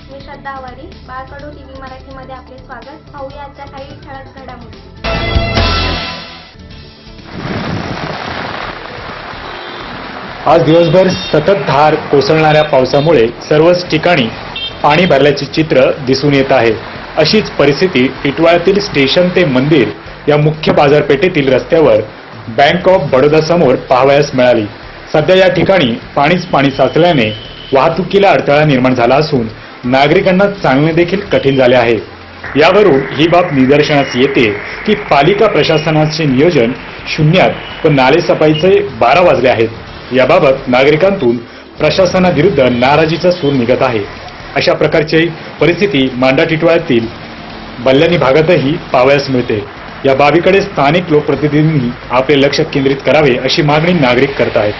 श्रद्धा आवारी बाळकडू TV मराठीमध्ये आपले स्वागत. पाहूया आजच्या काही ठळक घडामोडी. आज दिवसभर सतत धार कोसळणाऱ्या पावसामुळे सर्वच ठिकाणी पाणी भरल्याचे चित्र दिसून येत आहे. अशीच परिस्थिती टिटवाळ्यातील स्टेशन ते मंदिर या मुख्य बाजारपेठेतील रस्त्यावर बँक ऑफ बडोदा समोर पाहावयास मिळाली. सध्या या ठिकाणी पाणीच पाणी साचल्याने वाहतुकीला अडथळा निर्माण झाला असून नागरिकांना चालणे देखील कठीण झाले आहे. यावरून ही बाब निदर्शनास येते की पालिका प्रशासनाचे नियोजन शून्यात व नालेसफाईचे बारा वाजले आहेत. याबाबत नागरिकांतून प्रशासनाविरुद्ध नाराजीचा सूर निघत आहे. अशा प्रकारची परिस्थिती मांडा टिटवाळ्यातील बल्ल्यानी भागातही पावयास मिळते. या बाबीकडे स्थानिक लोकप्रतिनिधींनी आपले लक्ष केंद्रित करावे अशी मागणी नागरिक करत आहेत.